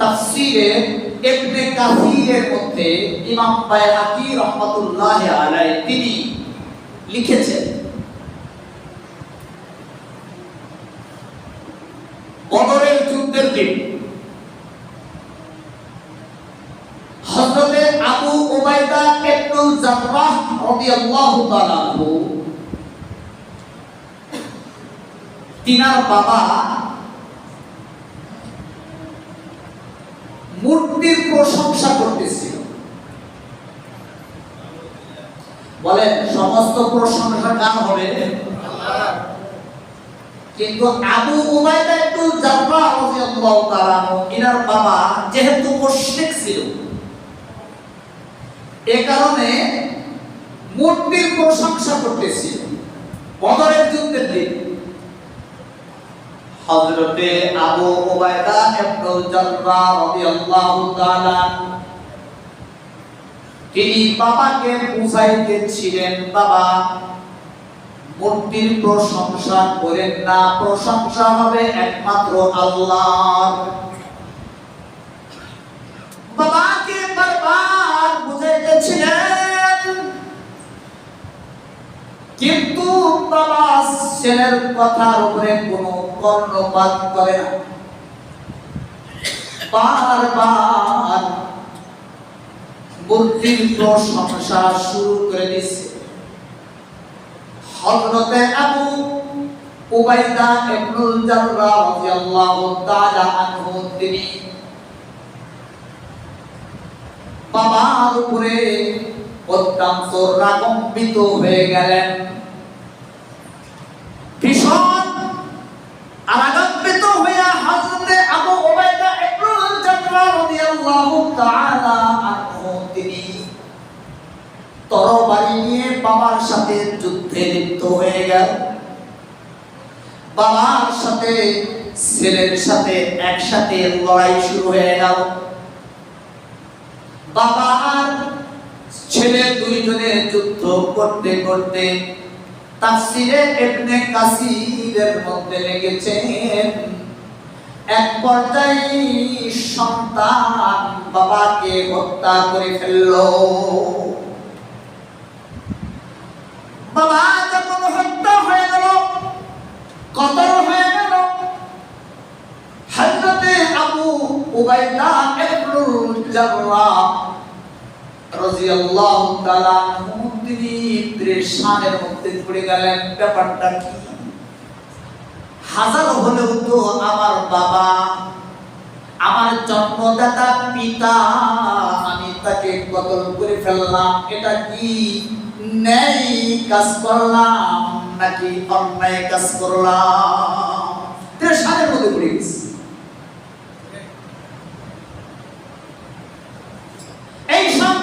তাফসীরে ইবনে কাসিরের মধ্যে ইমাম বাইহাকি রহমাতুল্লাহ আলাইহি তিনি লিখেছেন, বদরের যুদ্ধের দিন। হযরতে আবু উবাইদা ইবনুল জাররাহ রাদিয়াল্লাহু তাআলা তিনার বাবা মূর্তির প্রশংসা করতেছিল বলেন, সমস্ত প্রশংসা কার হবে, কিন্তু আবু উবাইদা একটু জাররা রাদিয়াল্লাহু তাআলা ইনার বাবা যেহেতু মুশরিক ছিল, এ কারণে মূর্তির প্রশংসা করতেছিল বদরের যুদ্ধের দিন। হযরতে আবু উবাইদা জাররাহ রাদিয়াল্লাহু তাআলা, তিনি বাবাকে বুঝাইতেছিলেন, বাবা, মূর্তির প্রশংসা করেন না, প্রশংসা হবে একমাত্র আল্লাহর। বাবাকে বারবার বুঝাইতেছিলেন কিন্তু বাবা ছেলের কথার উপরে কোনো কর্ণপাত করে না। বারবার মূর্তির প্রশংসা শুরু করে আবু উবাইদা ইবনুল রাদিয়াল্লাহু তাআলা আনহু তিনি বাবার উপরে অত্যন্ত রাগম্বিত হয়ে গেলেন। ভীষণ রাগান্বিত হইয়া হযরতে আবু উবাইদা ইবনুল জাররাহ রাদিয়াল্লাহু তাআলা আনহু, তিনি তরবারি নিয়ে বাবার সাথে যুদ্ধে লিপ্ত হয়ে গেল। বাবার সাথে, ছেলের সাথে একসাথে লড়াই শুরু হয়ে গেল। বাবা ছেলে দুইজনে যুদ্ধ করতে করতে তাফসিরে ইবনে কাসিরের মধ্যে লেগেছেন এক পর্যায়ে সন্তান বাবাকে হত্যা করে ফেলল। বাবা যখন হত্যা হয়ে গেল, কতল হয়ে গেল? হযরতে আবু উবাইদা ইবনুল জাররাহ আমার বাবা জন্মদাতা পিতা, আমি তাকে কতল করে ফেললাম, এটা কি ন্যায় কাজ করলাম নাকি অন্যায় কাজ করলাম? প্রেশানের মধ্যে পড়ে গেছে।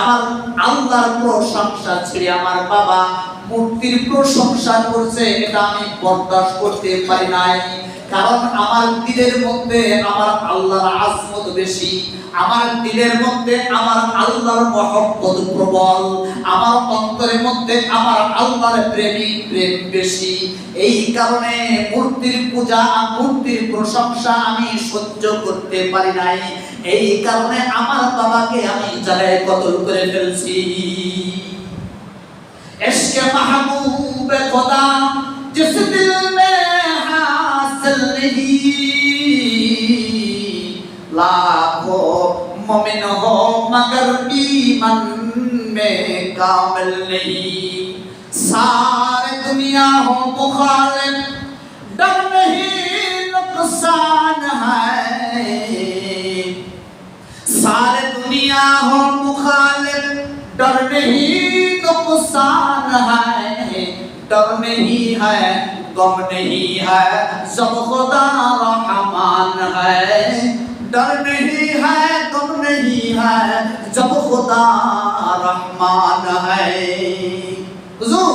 আমার আল্লাহর প্রশংসা ছেড়ে আমার বাবা মূর্তির প্রশংসা করছে, এটা আমি বরদাস্ত করতে পারি নাই। কারণ আমার দিলের মধ্যে আমার আল্লাহর আজমত বেশি। আমার দিলের মধ্যে আমার আল্লাহর মহব্বত প্রবল, আমার অন্তরের মধ্যে আমার আল্লাহর প্রেমী প্রেম বেশি। এই কারণে মূর্তির পূজা, মূর্তির প্রশংসা আমি সহ্য করতে পারি নাই। এই কারণে আমার বাবাকে আমি জানায় কতল করে ফেলছি। এসকে মাহবুবে খোদা জিস দিল মে হাসিল নেহি لاکھوں مومن ہو مگر ایمن میں کامل نہیں سارے دنیا ہو مخالف ڈر نہیں نقصان ہے سارے دنیا ہو مخالف ڈر نہیں نقصان ہے ڈر نہیں ہے غم نہیں ہے سب خدا رحمان ہے डर नहीं है गम नहीं है जब खुदा रहमान है হুজুর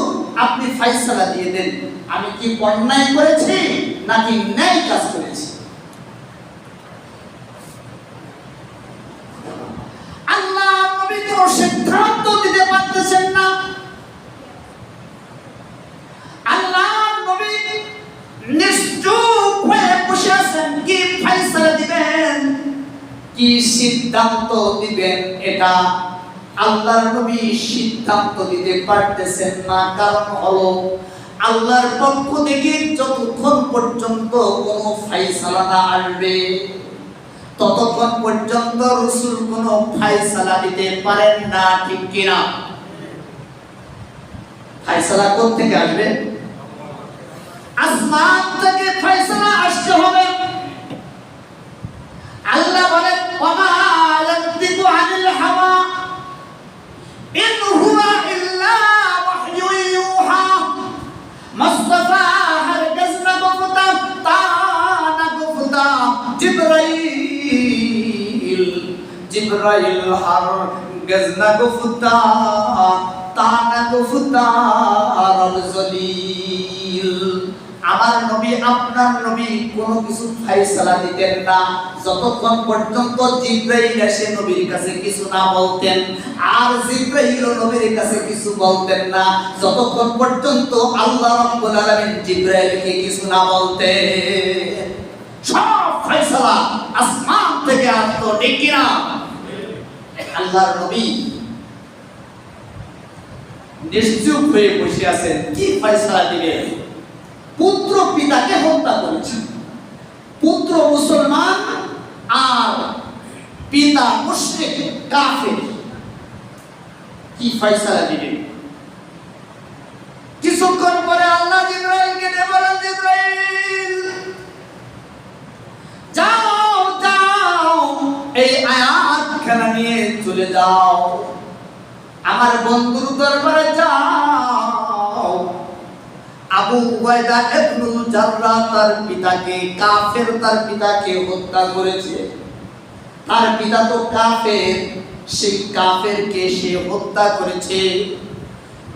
আপনি ফয়সালা দিয়ে দেন আমি কি অন্যায় করেছি নাকি ন্যায় কাজ করেছি কি সিদ্ধান্ত দিবেন এটা আল্লাহর নবী সিদ্ধান্ত দিতে পারতেছেন না। কারণ হলো আল্লাহর পক্ষ থেকে যতক্ষণ পর্যন্ত কোনো ফাইসালা না আসবে, ততক্ষণ পর্যন্ত রসুল কোনো ফাইসালা দিতে পারেন না, ঠিক কিনা? ফাইসালা থেকে আসবে? আসমান থেকে ফয়সালা আসতে হবে। আল্লাহ বলেন وما ينطق عن الهوى إن هو إلا وحي يوحى. ما اصطفى هرجزنا بفضة طعنا بفضة جبريل جبريل هرجزنا بفضة طعنا بفضة رب زليل আপনার নবী কোনো কিছু ফাইসালা দিতেন না, যতক্ষণ পর্যন্ত এসে নবীর কাছে কিছু না বলতেন, আর নবীর কাছে কিছু বলতেন না, যতক্ষণ পর্যন্ত আল্লাহ আলামিন কিছু না বলতেন। সব ফাইসালা আসমান থেকে আসতো, ঠিক কিনা আল্লাহর নবী নিশ্চুপ হয়ে বসে আছেন, কি পুত্র করেছে পুত্র মুসলমান আর পিতা মুশরিক কাফির। কি ফয়সালা দিবেন কিছুক্ষণ পরে আল্লাহ জিব্রাইলকে দিয়ে বলেন, জিব্রাইল, যাও যাও, এই আয়াত খেলা নিয়ে চলে যাও। আমার বন্ধুর দরবারে যাও। আবু ইবনুল জাররাহ তার পিতাকে, কাফের তার পিতাকে হত্যা করেছে। তার পিতা তো কাফের, সে হত্যা করেছে।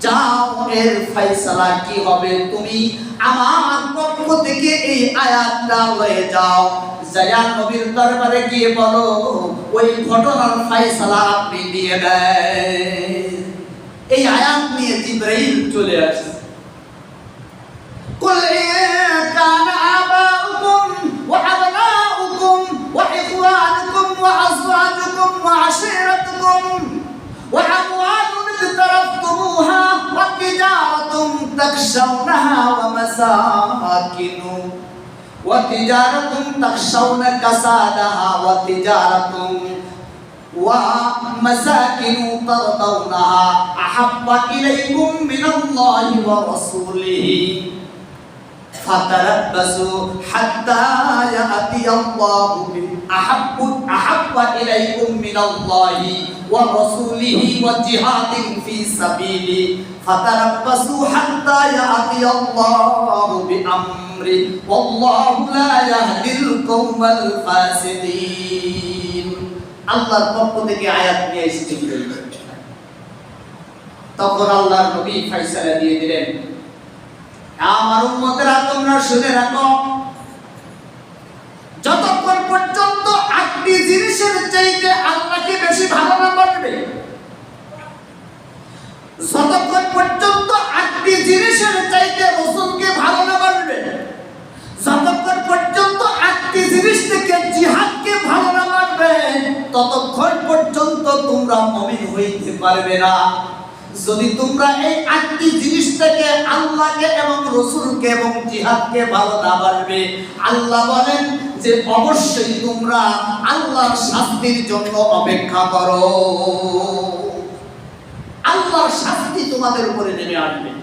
যাও, এর ফয়সালা কি হবে? তুমি আমার পক্ষ থেকে এই আয়াতটা লয়ে যাও। জায়া নবীর দরবারে গিয়ে বলো, ওই ঘটনার ফয়সালা আপনি দিয়ে দেন। এই আয়াত নিয়ে জিব্রাইল চলে আসে। تخشونها ومساكن وتجارة تخشون كسادها وتجارة ومساكن ترضونها أحب إليكم من الله ورسوله فتربصوا حتى يأتي الله আহাব্বু আল্লাহর পক্ষ থেকে আয়াত নিয়ে এসেছিল তখন আল্লাহর নবী ফয়সালা দিয়ে দিলেন, আমার উম্মতেরা, তোমরা শুনে রাখো, যতক্ষণ জিনিসের চাইতে আল্লাহকে বেশি ভালো না যতক্ষণ পর্যন্ত আটটি জিনিসের চাইতে রসুলকে ভালো না বাড়বে যতক্ষণ পর্যন্ত আটটি জিনিস থেকে জিহাদকে ভালো না বাড়বে ততক্ষণ পর্যন্ত তোমরা মমিন হইতে পারবে না। যদি তোমরা এই আটটি জিনিস থেকে আল্লাহকে এবং রসুলকে এবং জিহাদকে ভালো না পারবে, আল্লাহ বলেন যে অবশ্যই তোমরা আল্লাহর শাস্তির জন্য অপেক্ষা করো। আল্লাহর শাস্তি তোমাদের উপরে নেমে আসবে।